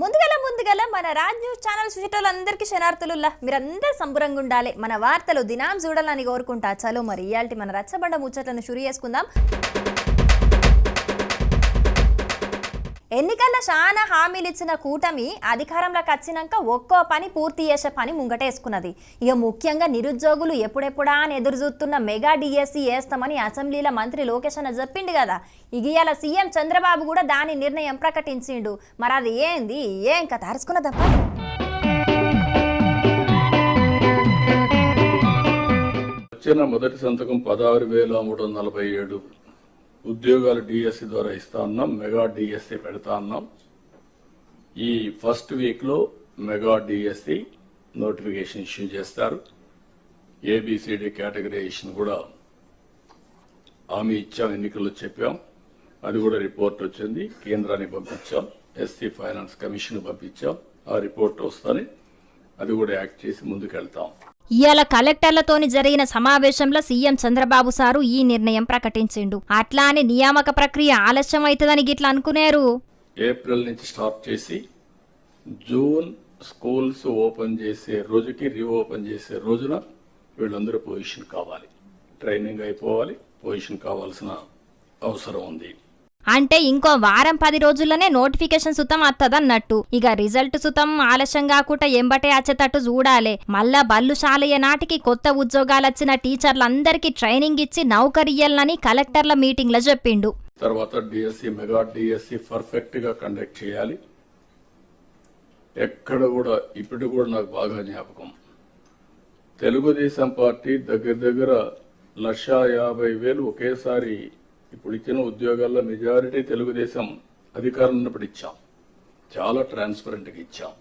ముందుగల ముందుగల మన రాజ్ న్యూస్ ఛానల్ చూసేటోళ్ళందరికీ శనార్థులుల్లా మీరందరూ సంబురంగా ఉండాలి. మన వార్తలు దినాం చూడాలని కోరుకుంటా. చలో మరి ఇయాల్టి మన రచ్చబండ ముచ్చట్లను షురు చేసుకుందాం. ఎన్నికల్లో చాలా హామీలు ఇచ్చిన కూటమి అధికారంలోకి వచ్చినాక ఒక్కో పని పూర్తి చేసే పని ముంగటేసుకున్నది. ఇక ముఖ్యంగా నిరుద్యోగులు ఎప్పుడెప్పుడా అని ఎదురు చూస్తున్న మెగా డిఎస్సి వేస్తామని అసెంబ్లీలో మంత్రి లోకేష్ అన్న చెప్పిండు కదా. ఇక ఇవాళ సీఎం చంద్రబాబు కూడా దాని నిర్ణయం ప్రకటించిండు. మరి అది ఏంది? ఏం కథ? అరుచుకున్నదప్ప వచ్చిన మొదటి సంతకం పదహారు వేల మూడు వందల నలభై ఏడు. ఉద్యోగాలు డిఎస్సి ద్వారా ఇస్తా ఉన్నాం మెగా డిఎస్సి పెడతా ఉన్నాం. ఈ ఫస్ట్ వీక్లో మెగా డిఎస్సి నోటిఫికేషన్ ఇష్యూ చేస్తారు. A B C D categorisation కూడా హామీ ఇచ్చాం ఎన్నికల్లో చెప్పాం. అది కూడా రిపోర్ట్ వచ్చింది కేంద్రానికి పంపించాం ఎస్సీ ఫైనాన్స్ కమిషన్ పంపించాం. ఆ రిపోర్ట్ వస్తుంది అది కూడా యాక్ట్ చేసి ముందుకెళ్తాం. ఇవాళ కలెక్టర్లతోని జరిగిన సమావేశంలో సీఎం చంద్రబాబు సారు ఈ నిర్ణయం ప్రకటించిండు. అట్లా అని నియామక ప్రక్రియ ఆలస్యం అవుతుందని గిట్లా అనుకునేరు. ఏప్రిల్ నుంచి స్టార్ట్ చేసి జూన్ స్కూల్స్ ఓపెన్ చేసే రోజుకి రీఓపెన్ చేసే రోజున వీళ్ళందరూ పొజిషన్ కావాలి. ట్రైనింగ్ అయిపోవాలి. పొజిషన్ కావాల్సిన అవసరం ఉంది. అంటే ఇంకో వారం పది రోజుల్లోనే నోటిఫికేషన్ సుతం అత్తదన్నట్టు. ఇక రిజల్ట్ సుతం ఆలస్యం కాకుండా ఎంబటే అచ్చేటట్టు చూడాలే. మళ్ళా బల్లు శాలయ్య నాటికి కొత్త ఉద్యోగాలు వచ్చిన టీచర్లందరికీ ట్రైనింగ్ ఇచ్చి నౌకరియ్యాలని కలెక్టర్ల మీటింగ్లో చెప్పిండు. తర్వాత డిఎస్సి మెగా డిఎస్సి పర్ఫెక్ట్గా కండక్ట్ చేయాలి. ఎక్కడ కూడా ఇప్పుడు కూడా నాకు బాగా జ్ఞాపకం. తెలుగుదేశం పార్టీ దగ్గర దగ్గర లక్ష యాభై వేలు ఒకేసారి ఇప్పుడు ఇచ్చిన ఉద్యోగాల్లో మెజారిటీ తెలుగుదేశం అధికారం ఉన్నప్పుడు ఇచ్చాం. చాలా ట్రాన్స్పరెంట్గా ఇచ్చాం.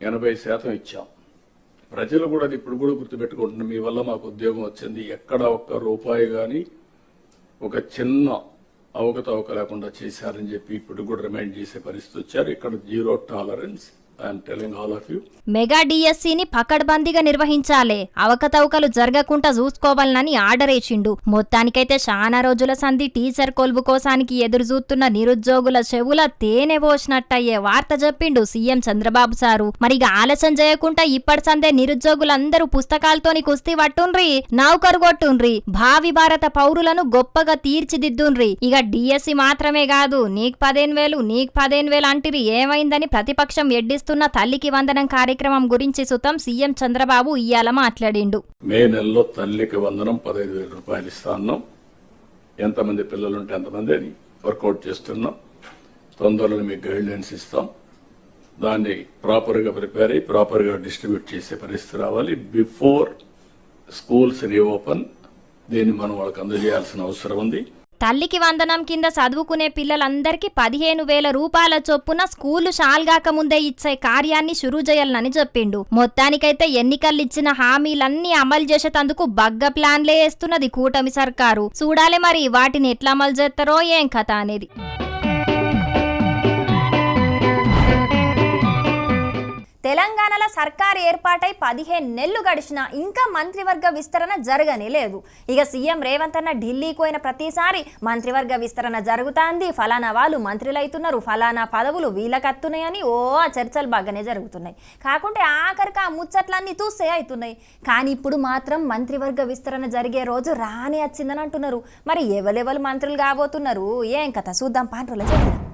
ఎనభై శాతం. ఇచ్చాం. ప్రజలు కూడా అది ఇప్పుడు కూడా గుర్తుపెట్టుకుంటున్నారు మీ వల్ల మాకు ఉద్యోగం వచ్చింది ఎక్కడ ఒక్క రూపాయి కానీ ఒక చిన్న అవకతవక లేకుండా చేశారని చెప్పి ఇప్పుడు కూడా రిమైండ్ చేసే పరిస్థితి వచ్చారు. ఇక్కడ జీరో టాలరెన్స్ మెగా డిఎస్సిని పకడ్బందీగా నిర్వహించాలే. అవకతవకలు జరగకుండా చూసుకోవాలని ఆర్డర్ వేసిండు. మొత్తానికైతే చాలా రోజుల సంధి టీచర్ కొలువు కోసానికి ఎదురు చూస్తున్న నిరుద్యోగుల చెవుల తేనె పోసినట్టయ్యే వార్త చెప్పిండు సీఎం చంద్రబాబు సారు. మరిగా ఆలస్యం చేయకుండా ఇప్పటి సందే నిరుద్యోగులందరూ పుస్తకాలతోని కుస్తీ పట్టుండ్రి నౌకరు కొట్టుండ్రి భావి భారత పౌరులను గొప్పగా తీర్చిదిద్దుండ్రి. ఇక డిఎస్సి మాత్రమే కాదు నీకు పదేను వేలు నీకు పదేను వేలు అంటిరి ఏమైందని ప్రతిపక్షం నిర్వహిస్తున్న తల్లికి వందనం కార్యక్రమం గురించి సుతం సీఎం చంద్రబాబు ఇయ్యాల మాట్లాడిండు. మే నెలలో తల్లికి వందనం పదహైదు వేల రూపాయలు ఇస్తాన్నాం ఎంతమంది పిల్లలు ఉంటే ఎంతమంది అని వర్కౌట్ చేస్తున్నాం. తొందరలో మీకు గైడ్లైన్స్ ఇస్తాం. దాన్ని ప్రాపర్గా ప్రిపేర్ అయ్యి ప్రాపర్గా డిస్ట్రిబ్యూట్ చేసే పరిస్థితి రావాలి. బిఫోర్ స్కూల్స్ రీఓపెన్ దీన్ని మనం వాళ్ళకి అందజేయాల్సిన అవసరం ఉంది. తల్లికి వందనం కింద చదువుకునే పిల్లలందరికీ పదిహేను వేల రూపాయల చొప్పున స్కూలు షాల్గాక ముందే ఇచ్చే కార్యాన్ని షురూ చేయాలని చెప్పిండు. మొత్తానికైతే ఎన్నికలు ఇచ్చిన హామీలన్నీ అమలు చేసేటందుకు బగ్గ ప్లాన్లే వేస్తున్నది కూటమి సర్కారు. చూడాలి మరి వాటిని ఎట్లా అమలు చేస్తారో ఏం కథ అనేది. తెలంగాణలో సర్కార్ ఏర్పాటై పదిహేను నెలలు గడిచినా ఇంకా మంత్రివర్గ విస్తరణ జరగనే లేదు. ఇక సీఎం రేవంత్ అన్న ఢిల్లీకి పోయిన ప్రతిసారి మంత్రివర్గ విస్తరణ జరుగుతాంది. ఫలానా వాళ్ళు మంత్రులు అవుతున్నారు ఫలానా పదవులు వీళ్ళకత్తున్నాయని ఓ ఆ చర్చలు బాగానే జరుగుతున్నాయి. కాకుంటే ఆఖరికి ఆ ముచ్చట్లన్నీ చూసే అవుతున్నాయి కానీ ఇప్పుడు మాత్రం మంత్రివర్గ విస్తరణ జరిగే రోజు రానే వచ్చిందని అంటున్నారు. మరి ఎవరెవరు మంత్రులు కాబోతున్నారు? ఏం కథ? చూద్దాం. పాండ్రుల చెప్పారు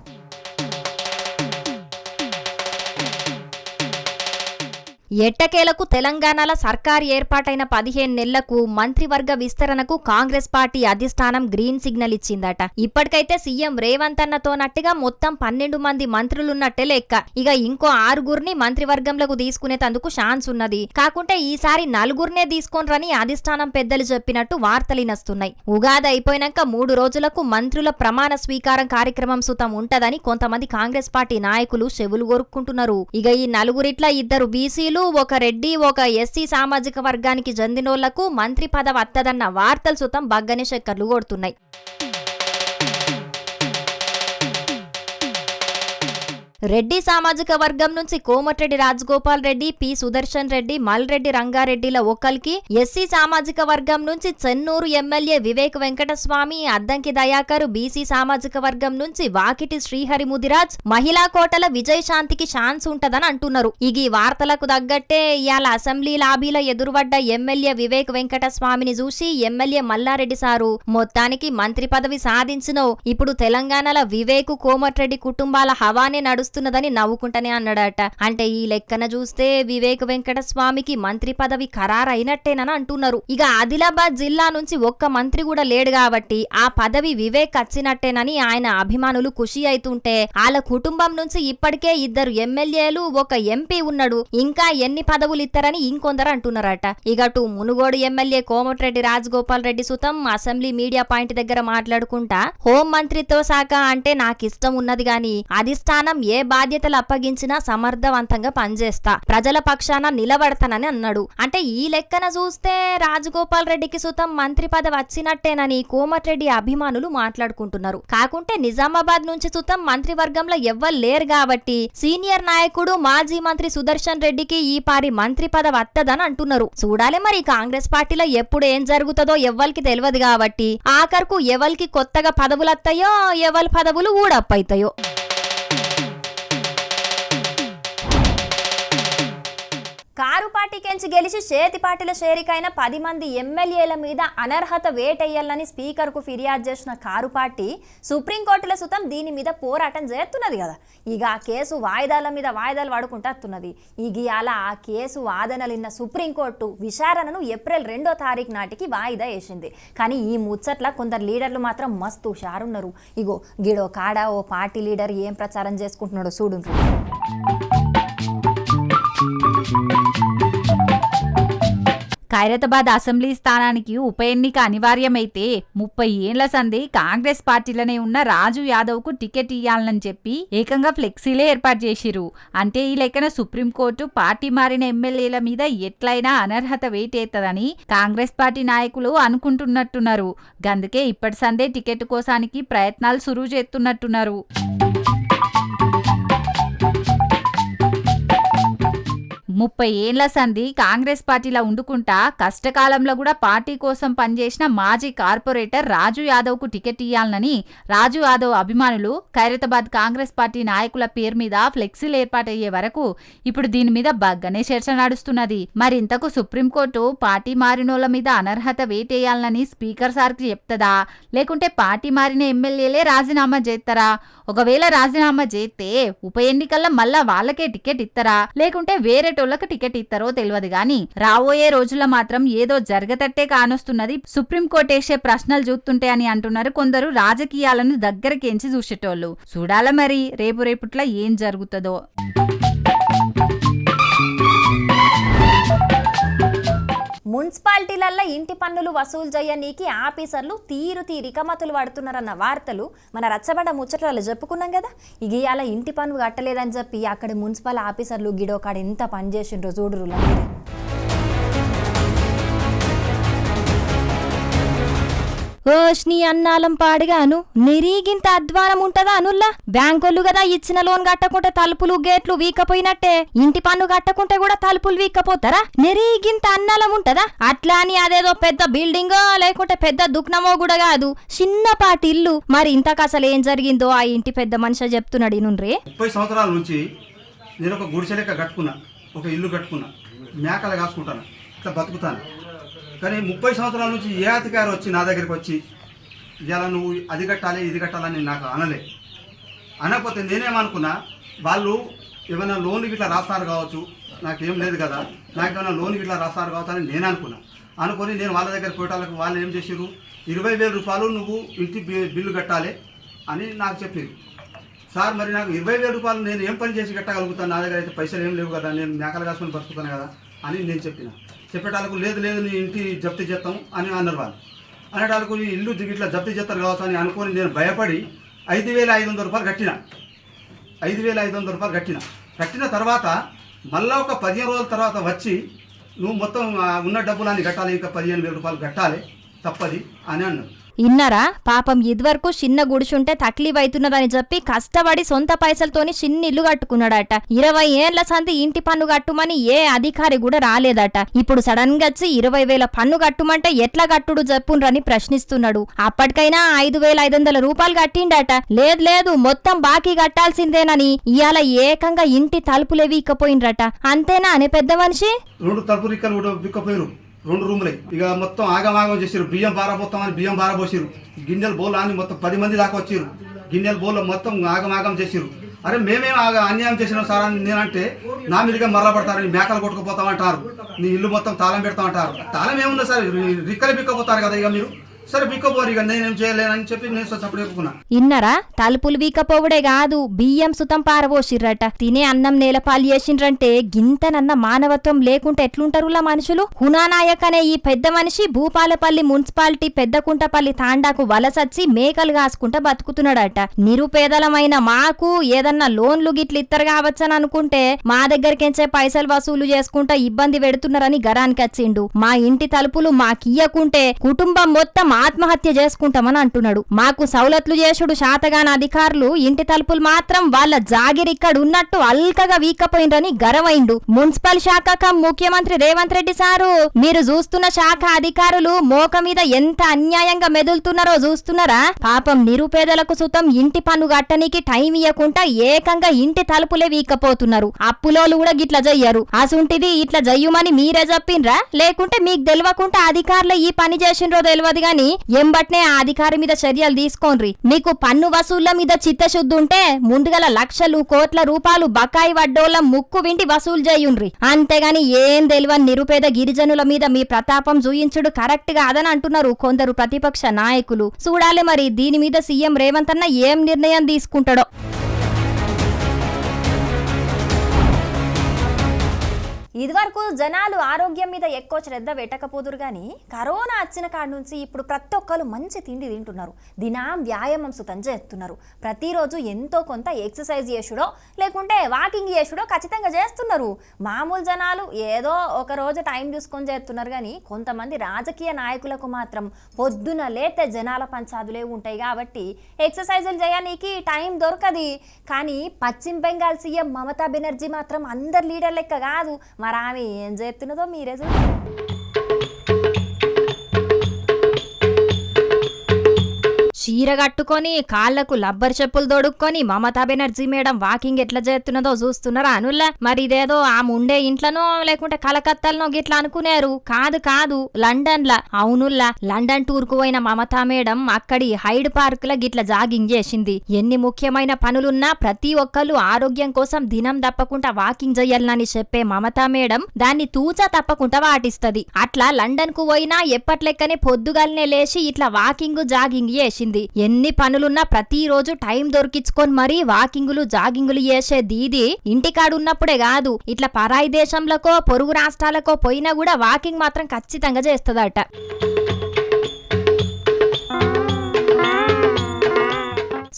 ఎట్టకేలకు తెలంగాణలో సర్కార్ ఏర్పాటైన పదిహేను నెలలకు మంత్రివర్గ విస్తరణకు కాంగ్రెస్ పార్టీ అధిష్టానం గ్రీన్ సిగ్నల్ ఇచ్చిందట. ఇప్పటికైతే సీఎం రేవంత్ అన్నతోనట్టుగా మొత్తం పన్నెండు మంది మంత్రులున్నట్టే లెక్క. ఇక ఇంకో ఆరుగురిని మంత్రివర్గంలోకి తీసుకునేటందుకు ఛాన్స్ ఉన్నది. కాకుంటే ఈసారి నలుగురినే తీసుకోనరని అధిష్టానం పెద్దలు చెప్పినట్టు వార్తలినస్తున్నాయి ఉగాది అయిపోయినాక మూడు రోజులకు మంత్రుల ప్రమాణ స్వీకారం కార్యక్రమం సుతం ఉంటదని కొంతమంది కాంగ్రెస్ పార్టీ నాయకులు చెవులు కొరుక్కుంటున్నారు ఇక ఈ నలుగురిట్ల ఇద్దరు బీసీలు ఒక రెడ్డి ఒక ఎస్సీ సామాజిక వర్గానికి చెందినోళ్ళకు మంత్రి పదవి వత్తదన్న వార్తలు సుతం బగ్గని చక్కర్లు కొడుతున్నాయి. రెడ్డి సామాజిక వర్గం నుంచి కోమటిరెడ్డి రాజగోపాల్ రెడ్డి పి సుదర్శన్ రెడ్డి మల్రెడ్డి రంగారెడ్డిల ఒకరికి ఎస్సీ సామాజిక వర్గం నుంచి చెన్నూరు ఎమ్మెల్యే వివేక్ వెంకటస్వామి అద్దంకి దయాకర్ బీసీ సామాజిక వర్గం నుంచి వాకిటి శ్రీహరి ముదిరాజ్ మహిళా కోటల విజయశాంతికి ఛాన్స్ ఉంటదని అంటున్నారు. ఇక ఈ వార్తలకు తగ్గట్టే ఇవాళ అసెంబ్లీ లాబీల ఎదురుపడ్డ ఎమ్మెల్యే వివేక్ వెంకటస్వామిని చూసి ఎమ్మెల్యే మల్లారెడ్డి సారు మొత్తానికి మంత్రి పదవి సాధించినో ఇప్పుడు తెలంగాణలో వివేక్ కోమటిరెడ్డి కుటుంబాల హవానే నడుస్తున్నదని నవ్వుకుంటనే అన్నాడట. అంటే ఈ లెక్కన చూస్తే వివేక్ వెంకటస్వామికి మంత్రి పదవి ఖరారైనట్టేనని అంటున్నారు. ఇక ఆదిలాబాద్ జిల్లా నుంచి ఒక్క మంత్రి కూడా లేడు కాబట్టి ఆ పదవి వివేక్ వచ్చినట్టేనని ఆయన అభిమానులు ఖుషి అవుతుంటే వాళ్ళ కుటుంబం నుంచి ఇప్పటికే ఇద్దరు ఎమ్మెల్యేలు ఒక ఎంపీ ఉన్నాడు. ఇంకా ఎన్ని పదవులు ఇస్తారని ఇంకొందరు అంటున్నారట. ఇక మునుగోడు ఎమ్మెల్యే కోమటిరెడ్డి రాజగోపాల్ రెడ్డి సుతం అసెంబ్లీ మీడియా పాయింట్ దగ్గర మాట్లాడుకుంటా హోం మంత్రిత్వ శాఖ అంటే నాకు ఇష్టం ఉన్నది గాని అధిష్టానం ఏ బాధ్యతలు అప్పగించినా సమర్థవంతంగా పనిచేస్తా. ప్రజల పక్షాన నిలబడతానని అన్నాడు. అంటే ఈ లెక్కన చూస్తే రాజగోపాల్ రెడ్డికి సుతం మంత్రి పదవి వచ్చినట్టేనని కోమటిరెడ్డి అభిమానులు మాట్లాడుకుంటున్నారు. కాకుంటే నిజామాబాద్ నుంచి సుతం మంత్రివర్గంలో ఎవ్వరు లేరు కాబట్టి సీనియర్ నాయకుడు మాజీ మంత్రి సుదర్శన్ రెడ్డికి ఈ పారి మంత్రి పదవి వత్తదని అంటున్నారు. చూడాలి మరి కాంగ్రెస్ పార్టీలో ఎప్పుడు ఏం జరుగుతుందో ఎవ్వరికి తెలియదు కాబట్టి ఆఖరుకు ఎవరికి కొత్తగా పదవులు వస్తాయో ఎవరి పదవులు ఊడప్పైతాయో. కారు పార్టీ కెంచి గెలిచి చేతి పార్టీల చేరికైన పది మంది ఎమ్మెల్యేల మీద అనర్హత వేటెయ్యాలని స్పీకర్కు ఫిర్యాదు చేసిన కారు పార్టీ సుప్రీంకోర్టుల సుతం దీని మీద పోరాటం చేస్తున్నది కదా. ఇక ఆ కేసు వాయిదాల మీద వాయిదాలు వాడుకుంటున్నది ఇక అలా ఆ కేసు వాదనలిన్న సుప్రీంకోర్టు విచారణను ఏప్రిల్ రెండో తారీఖు నాటికి వాయిదా వేసింది. కానీ ఈ ముచ్చట్ల కొందరు లీడర్లు మాత్రం మస్తు హుషారున్నారు. ఇగో గిడో కాడ ఓ పార్టీ లీడర్ ఏం ప్రచారం చేసుకుంటున్నాడో చూడు ఖైరతాబాద్ అసెంబ్లీ స్థానానికి ఉప ఎన్నిక అనివార్యమైతే ముప్పై ఏండ్ల సంది కాంగ్రెస్ పార్టీలోనే ఉన్న రాజు యాదవ్కు టికెట్ ఇయ్యాలని చెప్పి ఏకంగా ఫ్లెక్సీలే ఏర్పాటు చేసిరు అంటే ఈ లెక్కన సుప్రీంకోర్టు పార్టీ మారిన ఎమ్మెల్యేల మీద ఎట్లయినా అనర్హత వేటేత్తదని కాంగ్రెస్ పార్టీ నాయకులు అనుకుంటున్నట్టున్నారు. గందుకే ఇప్పటి సందే టికెట్ కోసానికి ప్రయత్నాలు సురువు చేస్తున్నట్టున్నారు. ముప్పై ఏండ్ల సంధి కాంగ్రెస్ పార్టీలో ఉండుకుంటా కష్టకాలంలో కూడా పార్టీ కోసం పనిచేసిన మాజీ కార్పొరేటర్ రాజు యాదవ్కు టికెట్ ఇవ్వాలని రాజు యాదవ్ అభిమానులు ఖైరతాబాద్ కాంగ్రెస్ పార్టీ నాయకుల పేరు మీద ఫ్లెక్సీలు ఏర్పాటయ్యే వరకు ఇప్పుడు దీని మీద బగ్గనే చర్చ నడుస్తున్నది. మరింతకు సుప్రీంకోర్టు పార్టీ మారినోళ్ళ మీద అనర్హత వేటేయాలని స్పీకర్ సార్కి చెప్తదా? లేకుంటే పార్టీ మారిన ఎమ్మెల్యేలే రాజీనామా చేస్తారా ఒకవేళ రాజీనామా చేస్తే ఉప ఎన్నికల్లో మళ్ళా వాళ్ళకే టికెట్ ఇస్తారా లేకుంటే వేరేటోళ్ళకి టికెట్ ఇస్తారో తెలియదు గాని రాబోయే రోజుల్లో మాత్రం ఏదో జరగతట్టే కానొస్తున్నది సుప్రీంకోర్టు వేసే ప్రశ్నలు చూస్తుంటే అని అంటున్నారు కొందరు రాజకీయాలను దగ్గరకి ఎంచి చూసేటోళ్ళు. చూడాల మరి రేపు రేపుట్లా ఏం జరుగుతుందో? మున్సిపాలిటీలల్లో ఇంటి పన్నులు వసూలు చేయనీకి ఆఫీసర్లు తీరు తీరి కమతులు పడుతున్నారన్న వార్తలు మన రచ్చబండ ముచ్చటలు చెప్పుకున్నాం కదా. ఇక ఇవాళ ఇంటి పన్ను కట్టలేదని చెప్పి అక్కడ మున్సిపల్ ఆఫీసర్లు గిడోకాడ ఎంత పని చేసిండ్రో చూడురు లంగిరి. ఓష్ని అన్నాలం పాడుగాను. నిరీగింత అధ్వానం ఉంటదా అనుల్లా? బ్యాంకోళ్ళు కదా ఇచ్చిన లోన్ కట్టకుంటే తలుపులు గేట్లు వీకపోయినట్టే. ఇంటి పన్ను కట్టకుంటే కూడా తలుపులు వీకపోతారా? నిరీగింత అన్నాలం ఉంటదా అట్లా అని అదేదో పెద్ద బిల్డింగో లేకుంటే పెద్ద దుఃఖనమో కూడా కాదు. చిన్నపాటి ఇల్లు. మరి ఇంతకు అసలు ఏం జరిగిందో ఆ ఇంటి పెద్ద మనిషి చెప్తున్నాడు ఇనుండ్రే. ముప్పై సంవత్సరాల నుంచి నేను ఒక గుడిసె లెక్క కట్టుకున్నా ఒక ఇల్లు కట్టుకున్నా. మేకలు కాసుకుంటాను ఇట్లా బతుకుతాను. కానీ ముప్పై సంవత్సరాల నుంచి ఏ అధికారి వచ్చి నా దగ్గరికి వచ్చి ఇలా నువ్వు అది కట్టాలి ఇది కట్టాలని నాకు అనలే. అనకపోతే నేనేమనుకున్నా వాళ్ళు ఏమైనా లోన్ గిట్లా రాస్తారు కావచ్చు నాకేం లేదు కదా నాకు ఏమైనా లోన్ గిట్లా రాస్తారు కావచ్చు అని నేను అనుకున్నా అనుకొని నేను వాళ్ళ దగ్గర పోయేటాలకు వాళ్ళు ఏం చేసారు ఇరవై వేల రూపాయలు నువ్వు ఇంటి బిల్లు కట్టాలి అని నాకు చెప్పారు సార్ మరి నాకు ఇరవై వేల రూపాయలు నేను ఏం పని చేసి కట్టగలుగుతాను? నా దగ్గర అయితే పైసలు ఏం లేవు కదా నేను మేకలు కాసుకొని బతుకుతాను కదా అని నేను చెప్పిన. చెప్పేటాలకు లేదు లేదు నీ ఇంటి జప్తి చేస్తాం అని అన్నారు వాళ్ళు. అనేటాలకు ఈ ఇల్లు ఇట్లా జప్తి చేస్తారు కావచ్చు అని అనుకొని నేను భయపడి ఐదు వేల ఐదు వందల రూపాయలు కట్టిన. ఐదు వేల ఐదు వందల రూపాయలు కట్టిన. కట్టిన తర్వాత మళ్ళా ఒక పదిహేను రోజుల తర్వాత వచ్చి నువ్వు మొత్తం ఉన్న డబ్బులన్నీ కట్టాలి ఇంకా పదిహేను వేల రూపాయలు కట్టాలి తప్పది అని అన్నారు. ఇన్నరా? పాపం ఇదివరకు చిన్న గుడిసుంటే తక్లీఫ్ అవుతున్నదని చెప్పి కష్టపడి సొంత పైసలతోని చిన్న ఇల్లు కట్టుకున్నాడట. ఇరవై ఏళ్ళ సంది ఇంటి పన్ను కట్టుమని ఏ అధికారి కూడా రాలేదట. ఇప్పుడు సడన్గా వచ్చి ఇరవై వేల పన్ను కట్టుమంటే ఎట్లా కట్టుడు చెప్పుండ్రని ప్రశ్నిస్తున్నాడు. అప్పటికైనా ఐదు వేల ఐదు వందల రూపాయలు కట్టిండట. లేదు లేదు మొత్తం బాకీ కట్టాల్సిందేనని ఇవాళ ఏకంగా ఇంటి తలుపులేవి వీకపోయిండ్రట అంతేనా అనే పెద్ద మనిషి? రెండు తలుపులు ఇక్కడ రెండు రూములే. ఇక మొత్తం ఆగమాగం చేసారు బియ్యం బారబోతామని బియ్యం బారబోసిరు గిన్నెలు బోల్ అని మొత్తం పది మంది దాకా వచ్చారు గిన్నెలు బోల్ మొత్తం ఆగమాగం చేసారు అరే మేమేం ఆగ అన్యాయం చేసినాం సార్ అని నేనంటే నా మీదుగా మరలబడతారు నీ మేకలు కొట్టుకుపోతామంటారు నీ ఇల్లు మొత్తం తాళం పెడతామంటారు. తాళం ఏముంది సార్? రిక్కలు బిక్కపోతారు కదా ఇక మీరు. సరే బిక్కపోరు ఇక నేనేం చేయలేనని చెప్పి నేను సప్పుడు చెప్పుకున్నా. ఇన్నరా? తలుపులు వీకపోవుడే కాదు. బియ్యం సుతం పారబోసిర్రట. తినే అన్నం నేలపాలు చేసిండ్రంటే గింతనన్న మానవత్వం లేకుంటే ఎట్లుంటారులా మనుషులు? హునానాయక్ అనే ఈ పెద్ద మనిషి భూపాలపల్లి మున్సిపాలిటీ పెద్దకుంటపల్లి తాండాకు వలసచ్చి మేకలు కాసుకుంటా బతుకుతున్నాడట. నిరుపేదలమైన మాకు ఏదన్నా లోన్లు గిట్లు ఇత్తరు కావచ్చని అనుకుంటే మా దగ్గరికెంచే పైసలు వసూలు చేసుకుంటా ఇబ్బంది పెడుతున్నారని గరానికి వచ్చిండు మా ఇంటి తలుపులు మాకియ్యకుంటే కుటుంబం మొత్తం ఆత్మహత్య చేసుకుంటామని అంటున్నాడు. మాకు సౌలత్లు చేసుడు శాతగాన అధికారులు ఇంటి తలుపులు మాత్రం వాళ్ళ జాగిరిక్కడ ఉన్నట్టు అల్కగా వీకపోయిండ్రని గరవైండు. మున్సిపల్ శాఖ కమ్ ముఖ్యమంత్రి రేవంత్ రెడ్డి సారు మీరు చూస్తున్న శాఖ అధికారులు మోక మీద ఎంత అన్యాయంగా మెదులుతున్నారో చూస్తున్నారా? పాపం నిరుపేదలకు సుతం ఇంటి పన్ను కట్టనికి టైం ఇవ్వకుండా ఏకంగా ఇంటి తలుపులే వీకపోతున్నారు. అప్పులోలు కూడా గిట్ల చెయ్యరు అసుంటిది ఇట్లా జయ్యుమని మీరే చెప్పిండ్రా లేకుంటే మీకు తెలియకుండా అధికారులు ఈ పని చేసిండ్రో తెలియదు గాని ఎంబట్నే ఆ అధికారి మీద చర్యలు తీసుకోండి మీకు పన్ను వసూళ్ళ మీద చిత్తశుద్ధి ఉంటే ముందుగల లక్షలు కోట్ల రూపాయలు బకాయి వడ్డోళ్ళ ముక్కు వింటి వసూలు చేయుండ్రి. అంతేగాని ఏం తెలియని నిరుపేద గిరిజనుల మీద మీ ప్రతాపం చూయించుడు కరెక్ట్గా అదని అంటున్నారు కొందరు ప్రతిపక్ష నాయకులు. చూడాలి మరి దీని మీద సీఎం రేవంత్ అన్న ఏం నిర్ణయం తీసుకుంటాడో. ఇదివరకు జనాలు ఆరోగ్యం మీద ఎక్కువ శ్రద్ధ పెట్టకపోదురు కానీ కరోనా వచ్చిన కాడ నుంచి ఇప్పుడు ప్రతి ఒక్కరు మంచి తిండి తింటున్నారు. దినం వ్యాయామం సుతం చేస్తున్నారు. ప్రతిరోజు ఎంతో కొంత ఎక్సర్సైజ్ చేసుడో లేకుంటే వాకింగ్ చేసుడో ఖచ్చితంగా చేస్తున్నారు. మామూలు జనాలు ఏదో ఒక రోజు టైం చూసుకొని చేస్తున్నారు కానీ కొంతమంది రాజకీయ నాయకులకు మాత్రం పొద్దున లేతే జనాల పంచాదులే ఉంటాయి కాబట్టి ఎక్సర్సైజులు చేయడానికి టైం దొరకది. కానీ పశ్చిమ బెంగాల్ సీఎం మమతా బెనర్జీ మాత్రం అందరు లీడర్ లెక్క కాదు. మరి ఆమె ఏం చేస్తున్నదో మీరే చూడండి. చీర కాళ్ళకు లబ్బర్ చెప్పులు తొడుక్కొని మమతా బెనర్జీ మేడం వాకింగ్ ఎట్లా చేస్తున్నదో చూస్తున్నారా అనుల్లా? మరి ఇదేదో ఆమె ఉండే ఇంట్లోనో లేకుంటే కలకత్తాలనో గిట్లా అనుకునేరు. కాదు కాదు లండన్ లా అవునుల్లా లండన్ టూర్కు పోయిన మమతా మేడం అక్కడి హైడ్ పార్క్ ల గిట్ల జాగింగ్ చేసింది. ఎన్ని ముఖ్యమైన పనులున్నా ప్రతి ఒక్కళ్ళు ఆరోగ్యం కోసం దినం తప్పకుండా వాకింగ్ చెయ్యాలని చెప్పే మమతా మేడం దాన్ని తూచా తప్పకుండా వాటిస్తది. అట్లా లండన్కు పోయినా ఎప్పట్లెక్కనే పొద్దుగాలనే లేచి ఇట్లా వాకింగ్ జాగింగ్ చేసింది. ఎన్ని పనులున్నా ప్రతిరోజు టైం దొరికించుకొని మరీ వాకింగులు జాగింగులు చేసే దీది ఇంటికాడున్నప్పుడే కాదు. ఇట్లా పరాయి దేశంలకో పొరుగు రాష్ట్రాలకో పోయినా కూడా వాకింగ్ మాత్రం ఖచ్చితంగా చేస్తుందట.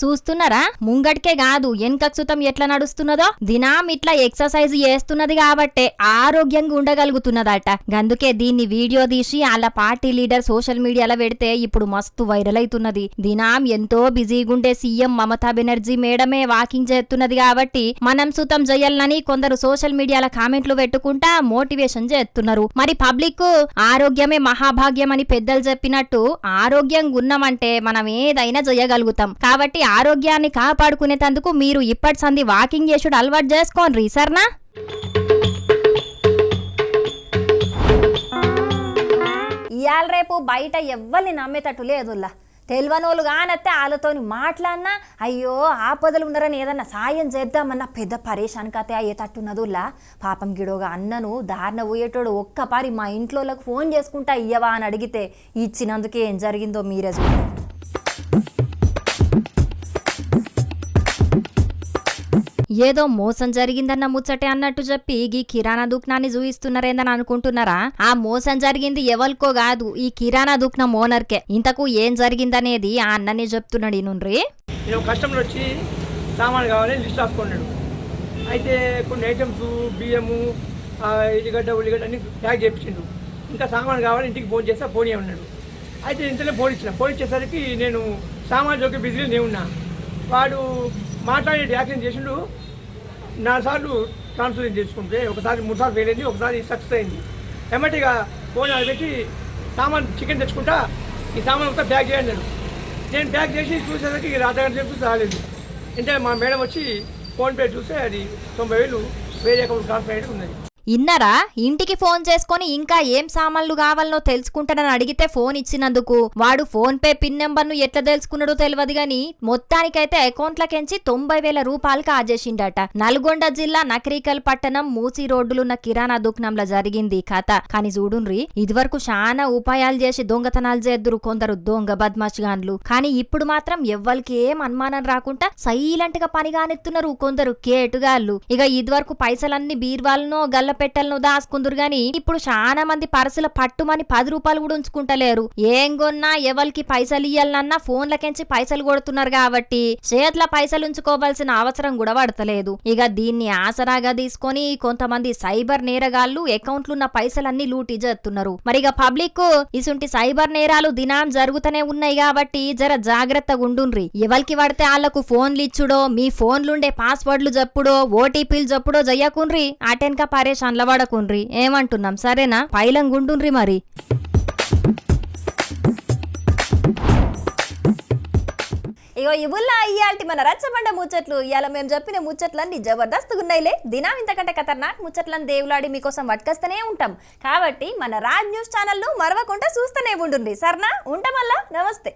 చూస్తున్నారా? ముంగడికే కాదు వెనకసుతం ఎట్లా నడుస్తున్నదో? దినాం ఇట్లా ఎక్సర్సైజ్ చేస్తున్నది కాబట్టే ఆరోగ్యంగా ఉండగలుగుతున్నదట. గందుకే దీన్ని వీడియో తీసి వాళ్ళ పార్టీ లీడర్ సోషల్ మీడియాలో పెడితే ఇప్పుడు మస్తు వైరల్ అవుతున్నది దినాం ఎంతో బిజీగుండే సీఎం మమతా బెనర్జీ మేడమే వాకింగ్ చేస్తున్నది కాబట్టి మనం సుతం చెయ్యాలని కొందరు సోషల్ మీడియాల కామెంట్లు పెట్టుకుంటా మోటివేషన్ చేస్తున్నారు. మరి పబ్లిక్ ఆరోగ్యమే మహాభాగ్యం అని పెద్దలు చెప్పినట్టు ఆరోగ్యంగా ఉన్నామంటే మనం ఏదైనా చేయగలుగుతాం కాబట్టి ఆరోగ్యాన్ని కాపాడుకునేటందుకు మీరు ఇప్పటి సంది వాకింగ్ చేసుడు అలవాటు చేసుకోండి సర్నా? ఇవాళ రేపు బయట ఎవ్వరిని నమ్మేటట్టు లేదుల్లా. తెలివనోళ్ళు కానత్తే వాళ్ళతోని మాట్లాడినా అయ్యో ఆపదలు ఉన్నారని ఏదన్నా సాయం చేద్దామన్నా పెద్ద పరేషాన్ కథ అయ్యేటట్టున్నదుల్లా. పాపం గిడోగా అన్నను దారిన పోయేటోడు ఒక్కపారి మా ఇంట్లోకి ఫోన్ చేసుకుంటా ఇయ్యవా అని అడిగితే ఇచ్చినందుకే ఏం జరిగిందో మీరే చూడండి. ఏదో మోసం జరిగిందన్న ముచ్చటే అన్నట్టు చెప్పి ఈ కిరాణా దుకాణాన్ని చూయిస్తున్నారేందని అనుకుంటున్నారా? ఆ మోసం జరిగింది ఎవరికో కాదు ఈ కిరాణా దుకాణం ఓనర్కే. ఇంతకు ఏం జరిగిందనేది ఆ అన్ననే చెప్తున్నాడు నుండ్రి నేను కస్టమర్ వచ్చి సామాన్ కావాలి లిస్ట్ రాసుకున్నాడు. అయితే కొన్ని ఐటమ్స్ బియ్యము ఆ, ఎల్లిగడ్డ ఉల్లిగడ్డ అన్ని ప్యాక్ చేయించిండు ఇంకా సామాన్ కావాలి ఇంటికి ఫోన్ చేస్తే ఫోన్ ఉన్నాడు అయితే ఇంతలో ఫోన్ ఇచ్చిన ఫోన్ ఇచ్చేసరికి నేను సామాజిక బిజీలో నేను ఉన్నా. వాడు మాట్లాడి యాక్సిడెంట్ చేసిండు. నాలుగు సార్లు ట్రాన్స్ఫర్ చేసుకుంటే ఒకసారి మూడు సార్లు ఫెయిల్ అయింది ఒకసారి సక్సెస్ అయింది. ఎమ్మటిగా ఫోన్ పెట్టి సామాన్ చికెన్ తెచ్చుకుంటా ఈ సామాన్ అంతా ప్యాక్ చేయండి నేను ప్యాక్ చేసి చూసేసరికి ఇక అర్ధ రాలేదు. అంటే మా మేడం వచ్చి ఫోన్పే చూస్తే అది తొంభై వేలు వేరే అకౌంట్ ట్రాన్స్ఫర్ అయ్యి ఉన్నది. ఇన్నరా? ఇంటికి ఫోన్ చేసుకొని ఇంకా ఏం సామాన్లు కావాలనో తెలుసుకుంటానని అడిగితే ఫోన్ ఇచ్చినందుకు. వాడు ఫోన్ పే పిన్ నెంబర్ను ఎట్లా తెలుసుకున్నాడో తెలియదు గాని మొత్తానికైతే అకౌంట్లకెంచి తొంభై వేల రూపాయలు కాజేసిండట నల్గొండ జిల్లా నకరీకల్ పట్టణం మూసి రోడ్డులున్న కిరాణా దుకాణంలో జరిగింది కథ. కానీ చూడుండ్రి ఇదివరకు చాలా ఉపాయాలు చేసి దొంగతనాలు చేద్దురు కొందరు దొంగ బద్మాష్గాన్లు కానీ ఇప్పుడు మాత్రం ఎవ్వరికి ఏం అనుమానం రాకుండా సైలెంట్గా పనిగానెత్తున్నారు కొందరు కేటుగాళ్ళు. ఇక ఇదివరకు పైసలన్నీ బీర్వాలనో పెట్టలను దాసుకుందరు గాని ఇప్పుడు చాలా మంది పర్సుల పట్టుమని పది రూపాయలు కూడా ఉంచుకుంటలేరు. ఏం కొన్నా ఎవరికి పైసలు ఇయ్యాలన్నా ఫోన్లకెంచి పైసలు కొడుతున్నారు కాబట్టి చేతుల పైసలు ఉంచుకోవాల్సిన అవసరం కూడా పడతలేదు. ఇక దీన్ని ఆసరాగా తీసుకొని కొంతమంది సైబర్ నేరగాళ్ళు అకౌంట్లున్న పైసలన్నీ లూటీ చేస్తున్నారు. మరి ఇక పబ్లిక్ ఇసుంటి సైబర్ నేరాలు దినాం జరుగుతూనే ఉన్నాయి కాబట్టి జర జాగ్రత్తగా ఉండుండ్రి. ఎవరికి పడితే వాళ్ళకు ఫోన్లు ఇచ్చుడో మీ ఫోన్లుండే పాస్వర్డ్లు చెప్పుడో ఓటీపీలు చెప్పుడో జయ్యకుండ్రి. అటెన్క పరేషాన్ల పడకుండ్రి ఏమంటున్నాం? సరేనా? పైలం గుండుండ్రి మరి. ఇగో ఇవుల్లా అయ్యాల్టి మన రచ్చబండ ముచ్చట్లు. ఇవాళ మేము చెప్పిన ముచ్చట్లన్నీ జబర్దస్త్గా ఉన్నాయిలే దినం ఇంతకంటే ఖతర్నాక్ ముచ్చట్లను దేవులాడి మీకోసం పట్టుకొస్తూనే ఉంటాం. కాబట్టి మన రాజ్ న్యూస్ ఛానల్ను మరవకుండా చూస్తూనే ఉండుండ్రి. సర్నా? ఉంటామల్లా? నమస్తే.